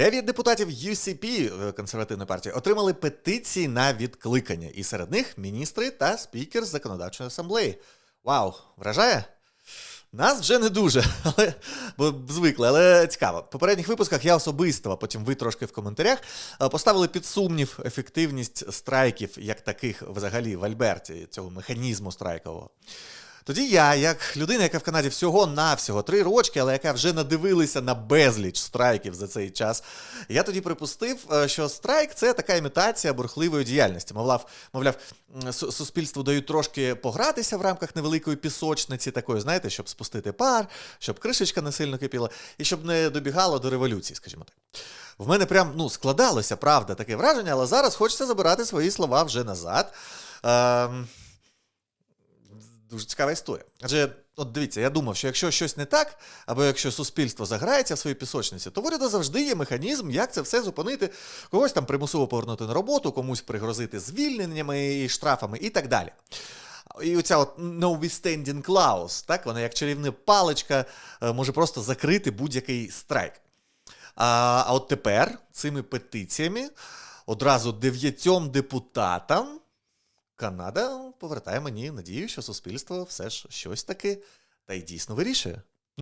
Дев'ять депутатів UCP е, консервативної партії отримали петиції на відкликання, і серед них міністри та спікер законодавчої асамблеї. Вау, вражає? Нас вже не дуже, але бо звикли, але цікаво. В попередніх випусках я особисто, а потім ви трошки в коментарях е, поставили під сумнів ефективність страйків як таких взагалі в Альберті, цього механізму страйкового. Тоді я, як людина, яка в Канаді всього навсього три рочки, але яка вже надивилася на безліч страйків за цей час, я тоді припустив, е, що страйк це така імітація бурхливої діяльності. Мовляв, мовляв, суспільству дають трошки погратися в рамках невеликої пісочниці, такої, знаєте, щоб спустити пар, щоб кришечка не сильно кипіла, і щоб не добігало до революції, скажімо так. В мене прям ну, складалося, правда, таке враження, але зараз хочеться забирати свої слова вже назад. Ем, Дуже цікава історія. Адже, от дивіться, я думав, що якщо щось не так, або якщо суспільство заграється в своїй пісочниці, то уряду завжди є механізм, як це все зупинити, когось там примусово повернути на роботу, комусь пригрозити звільненнями і штрафами і так далі. І оця от notwithstanding clause, так, вона як чарівна паличка е, може просто закрити будь-який страйк. А, а от тепер цими петиціями одразу дев'ятьом депутатам Канада повертає мені надію, що суспільство все ж щось таки та й дійсно вирішує.